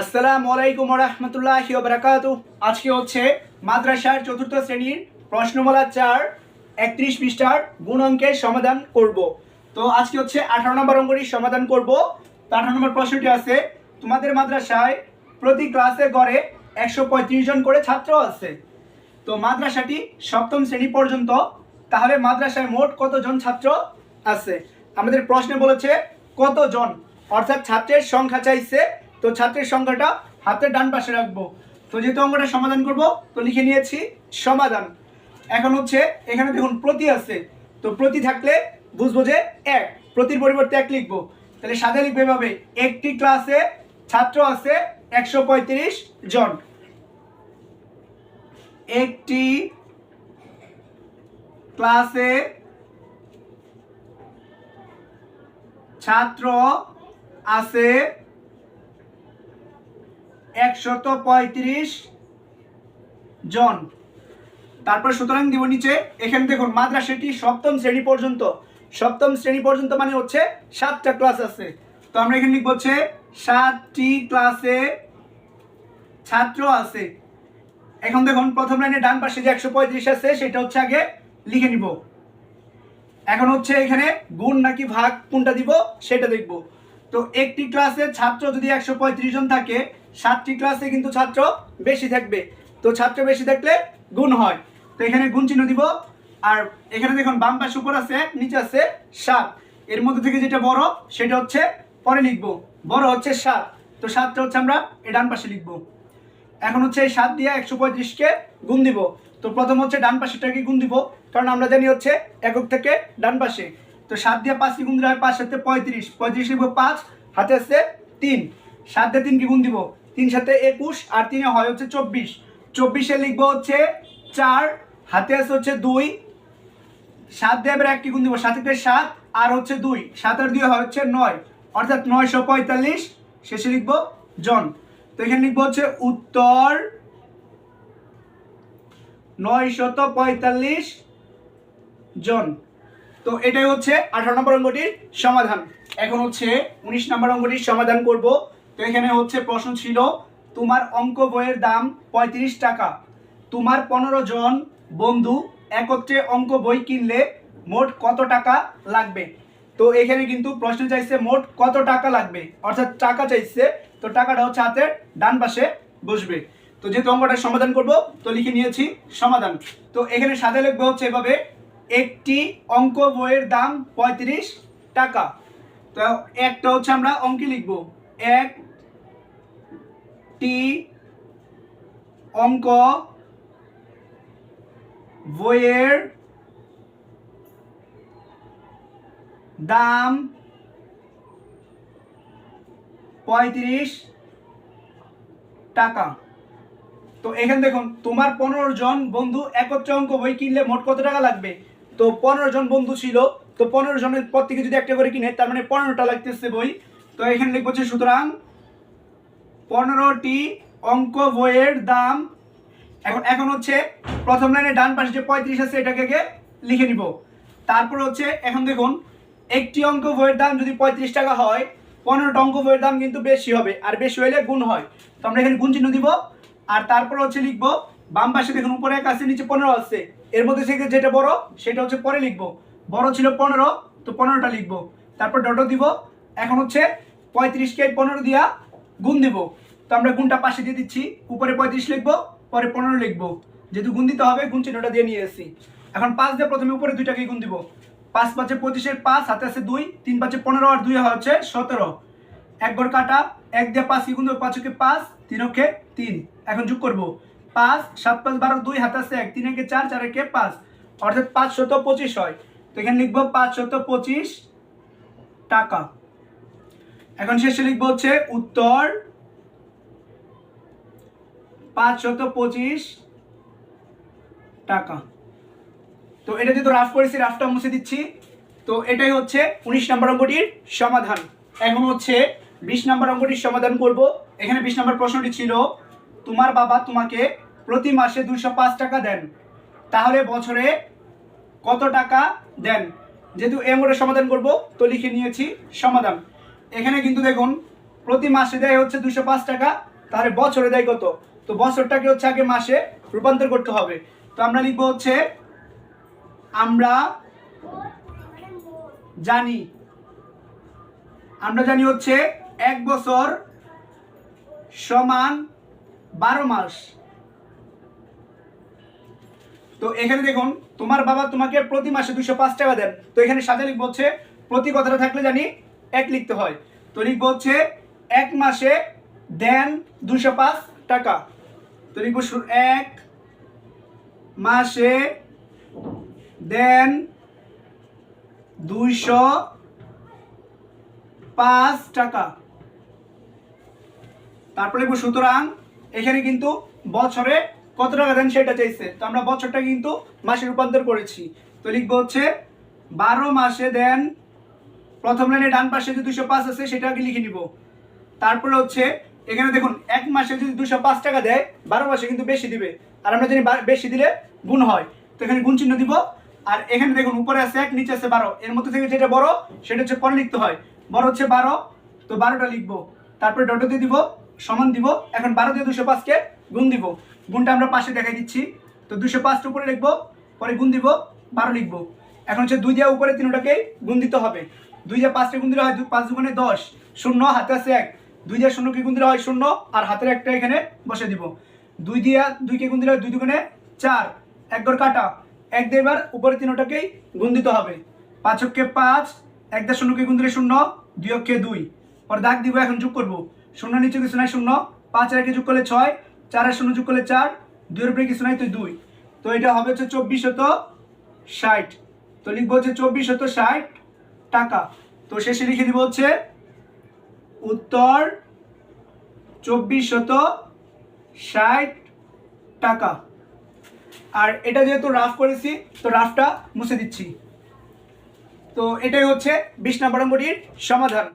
আসসালামু আলাইকুম রহমতুল্লাহ বারাকাত আজকে হচ্ছে মাদ্রাসার চতুর্থ শ্রেণির প্রশ্নমালা চার একত্রিশ পৃষ্ঠার গুণ অঙ্কের সমাধান করব। তো আজকে হচ্ছে আঠারো নম্বর অঙ্কটির সমাধান করব। তো আঠারো নম্বর প্রশ্নটি আছে, তোমাদের মাদ্রাসায় প্রতি ক্লাসে গড়ে একশো পঁয়ত্রিশ জন করে ছাত্র আছে। তো মাদ্রাসাটি সপ্তম শ্রেণি পর্যন্ত, তাহলে মাদ্রাসায় মোট কতজন ছাত্র আছে? আমাদের প্রশ্নে বলেছে কতজন? অর্থাৎ ছাত্রের সংখ্যা চাইছে তো ছাত্রের সংখ্যাটা হাতের ডান পাশে রাখব। তো যেহেতু অঙ্কটা সমাধান করব, তো লিখে নিয়েছি সমাধান। এখন হচ্ছে এখানে দেখুন প্রতি আছে। তো প্রতি থাকলে বুঝব যে এক, প্রতির পরিবর্তে এক লিখব। তাহলে সাথে লিখবে এভাবে, একটি ক্লাসে ছাত্র আছে একশো পঁয়ত্রিশ জন। একটি ক্লাসে ছাত্র আছে একশত পঁয়ত্রিশ জন। তারপর সুতরাং দিব নিচে, এখানে দেখুন, মাদ্রাসাটি সপ্তম শ্রেণি পর্যন্ত। সপ্তম শ্রেণি পর্যন্ত মানে হচ্ছে সাতটা ক্লাস আছে। তো আমরা এখানে লিখব হচ্ছে, সাতটি ক্লাসে ছাত্র আছে। এখন দেখুন, প্রথম লাইনে ডান পাশে যে একশো পঁয়ত্রিশ আছে, সেটা হচ্ছে আগে লিখে নিব। এখন হচ্ছে এখানে গুণ নাকি ভাগ কোনটা দিব, সেটা দেখব। তো একটি ক্লাসে ছাত্র যদি একশো পঁয়ত্রিশ জন থাকে সাতটি ক্লাসে কিন্তু ছাত্র বেশি থাকবে। তো ছাত্র বেশি থাকলে গুণ হয়। তো এখানে গুণ চিহ্ন দিব। আর এখানে দেখুন, বাম পাশে উপর আছে, নিচে আছে সাত। এর মধ্যে থেকে যেটা বড়, সেটা হচ্ছে পরে লিখব। বড় হচ্ছে সাত। তো সাতটা হচ্ছে আমরা এ ডান পাশে লিখব। এখন হচ্ছে এই সাত দিয়ে একশো পঁয়ত্রিশকে গুণ দিব। তো প্রথম হচ্ছে ডান পাশেটাকে গুণ দিব। কারণ আমরা জানি হচ্ছে একক থেকে ডান পাশে। তো সাত দিয়ে পাঁচকে গুণ দিলে হয় পাঁচ সাথে পঁয়ত্রিশ। পঁয়ত্রিশ লিখব পাঁচ, হাতে আছে তিন। সাত দিয়ে তিনকে গুণ দিব। তিন সাথে একুশ, আর তিনে হয় হচ্ছে চব্বিশ। চব্বিশে লিখব হচ্ছে চার, হাতে আছে হচ্ছে দুই। সাত দিয়ে এবার একটি গুণ দিব, সাত সাত, আর হচ্ছে দুই। সাত আর দুই হয় হচ্ছে নয়। অর্থাৎ নয়শো পঁয়তাল্লিশ। শেষে লিখব জন। তো এখানে লিখব হচ্ছে উত্তর নয়শত পঁয়তাল্লিশ জন। তো এটাই হচ্ছে আঠারো নম্বর অঙ্কটির সমাধান। এখন হচ্ছে উনিশ নম্বর অঙ্কটির সমাধান করব। তো এখানে হচ্ছে প্রশ্ন ছিল, তোমার অঙ্ক বইয়ের দাম পঁয়ত্রিশ টাকা। তোমার পনেরো জন বন্ধু একত্রে অঙ্ক বই কিনলে মোট কত টাকা লাগবে? তো এখানে কিন্তু প্রশ্ন চাইছে মোট কত টাকা লাগবে? অর্থাৎ টাকা চাইছে, তো টাকাটা হচ্ছে হাতের ডান পাশে বসবে। তো যেহেতু অঙ্কটা সমাধান করব, তো লিখে নিয়েছি সমাধান। তো এখানে সাথে লিখবে হচ্ছে এভাবে, একটি অঙ্ক বইয়ের দাম পঁয়ত্রিশ টাকা। তো একটা হচ্ছে আমরা অঙ্কে লিখব। এক টি অঙ্ক বইয়ের দাম পঁয়ত্রিশ টাকা। তো এখানে দেখুন, তোমার পনেরো জন বন্ধু একত্রে অঙ্ক বই কিনলে মোট কত টাকা লাগবে? তো পনেরো জন বন্ধু ছিল, তো পনেরো জনের পর থেকে যদি একটা করে কিনে, তার মানে পনেরোটা লাগতেছে বই। তো এখানে লিখব সুতরাং পনেরোটি অঙ্ক বইয়ের দাম এখন এখন হচ্ছে প্রথম লাইনে ডান পাশে যে পঁয়ত্রিশ আছে এটাকে আগে লিখে নিব। তারপর হচ্ছে, এখন দেখুন, একটি অঙ্ক বইয়ের দাম যদি পঁয়ত্রিশ টাকা হয়, পনেরোটা অঙ্ক বইয়ের দাম কিন্তু বেশি হবে, আর বেশি হলে গুণ হয়। তো আমরা এখানে গুণ চিহ্ন দিব, আর তারপর হচ্ছে লিখব, বাম পাশে দেখুন, উপরে এক আছে, নিচে পনেরো আছে। এর মধ্যে থেকে যেটা বড়, সেটা হচ্ছে পরে লিখব। বড় ছিল পনেরো, তো পনেরোটা লিখব। তারপর ডটো দিব। এখন হচ্ছে, পঁয়ত্রিশকে পনেরো দিয়া গুণ দিব তো আমরা গুণটা পাশে দিয়ে দিচ্ছি। উপরে পঁয়ত্রিশ লিখব, পরে পনেরো লিখব। যেহেতু গুণ দিতে হবে, গুণ চিহ্নটা দিয়ে নিয়ে এসেছি। এখন পাঁচ দিয়ে প্রথমে উপরে দুইটাকে গুণ দিব। পাঁচ পাঁচে পঁচিশের পাঁচ হাতে আছে দুই, তিন পাঁচে পনেরো আর দুই হচ্ছে সতেরো। এক ঘর কাটা, এক দিয়ে পাঁচ কি গুণ দেবো পাঁচ ওকে পাঁচ তিন ওকে তিন। এখন যোগ করব। পাঁচ, সাত পাঁচ, বারো, দুই, হাতে আছে এক, তিন একে চার চার একে পাঁচ। অর্থাৎ পাঁচ শত পঁচিশ হয়। তো এখানে লিখব পাঁচ শত পঁচিশ টাকা। এখন শেষে লিখব হচ্ছে উত্তর পাঁচ শত পঁচিশ টাকা। তো এটা যেহেতু রাফ করেছি রাফটা মুছে দিচ্ছি। তো এটাই হচ্ছে উনিশ নম্বর অঙ্কটির সমাধান। এখন হচ্ছে বিশ নম্বর অঙ্কটির সমাধান করব। এখানে বিশ নম্বর প্রশ্নটি ছিল, তোমার বাবা তোমাকে প্রতি মাসে দুশো পাঁচ টাকা দেন। তাহলে বছরে কত টাকা দেন? যেহেতু এ মোড়ে সমাধান করব, তো লিখে নিয়েছি সমাধান। এখানে কিন্তু দেখুন, প্রতি মাসে দেয় হচ্ছে দুশো পাঁচ টাকা তাহলে বছরে দেয় কত? তো বছরটাকে হচ্ছে আগে মাসে রূপান্তর করতে হবে। তো আমরা লিখব হচ্ছে, আমরা জানি আমরা জানি হচ্ছে এক বছর সমান বারো মাস। তো এখানে দেখুন, তোমার বাবা তোমাকে প্রতি মাসে দুশো পাঁচ টাকা দেন। তো এখানে সাথে লিখব হচ্ছে, প্রতি কথাটা থাকলে জানি এক লিখতে হয়। তো লিখব হচ্ছে এক মাসে দেন দুশো পাঁচ টাকা। তো লিখব এক মাসে দেন দুইশো পাঁচ টাকা। তারপরে লিখব, সুতরাং এখানে কিন্তু বছরে কত টাকা দেন সেটা চাইছে। তো আমরা বছরটা কিন্তু মাসে রূপান্তর করেছি। তো লিখব হচ্ছে বারো মাসে দেন প্রথম লাইনে ডান পাশে যে দুশো পাঁচ আছে, সেটা আগে লিখে নিব। তারপরে হচ্ছে, এখানে দেখুন, এক মাসে যদি দুশো পাঁচ টাকা দেয়, বারো মাসে কিন্তু বেশি দিবে। আর আমরা জানি বেশি দিলে গুণ হয়। তো এখানে গুণ চিহ্ন দিব। আর এখানে দেখুন, উপরে আছে এক, নিচে আছে বারো। এর মধ্যে থেকে যেটা বড়, সেটা হচ্ছে পরে লিখতে হয়। বড় হচ্ছে বারো, তো বারোটা লিখব। তারপরে ডটো দিয়ে দিব, সমান দিব। এখন বারো দিয়ে দুশো পাঁচকে গুণ দিব। গুণটা আমরা পাশে দেখাই দিচ্ছি। তো দুশো পাঁচটা উপরে লিখব, পরে গুণ দিব, বারো লিখব। এখন হচ্ছে দুই দিয়ে উপরে তিনটাকে গুণ দিতে হবে। দুই দিয়ে পাঁচটা গুণ দিলে হয় দু- পাঁচ দুগুণে দশ, শূন্য, হাতে আছে এক। দুই দিয়ে শূন্যকে গুণ দিলে হয় শূন্য, আর হাতের একটা এখানে বসে দিব। দুই দিয়ে দুইকে গুণ দিলে হয় দুই দুগুণে চার। এক গড় কাটা। এক দিয়ে এবার উপরে তিনটাকেই গুণ দিতে হবে। পাঁচ অক্ষে পাঁচ, এক দিয়ে শূন্যকে গুণ দিলে শূন্য, দুই অক্ষে দুই। পরে দাগ দিব, এখন যোগ করব। শূন্য নিচে কিছু নাই, শূন্য। পাঁচ আর একে যোগ করলে ছয়, চার চারের শূন্য যোগ করলে চার, দুইয়ের উপরে কিছু নাই, তো দুই। তো এটা হবে হচ্ছে চব্বিশ শত ষাট। তো লিখব হচ্ছে চব্বিশ শত ষাট। টাকা। তো শেষে লিখে দিব হচ্ছে উত্তর চব্বিশ শত ষাট টাকা। আর এটা যেহেতু রাফ করেছি, তো রাফটা মুছে দিচ্ছি। তো এটাই হচ্ছে বিশ নম্বর সমাধান।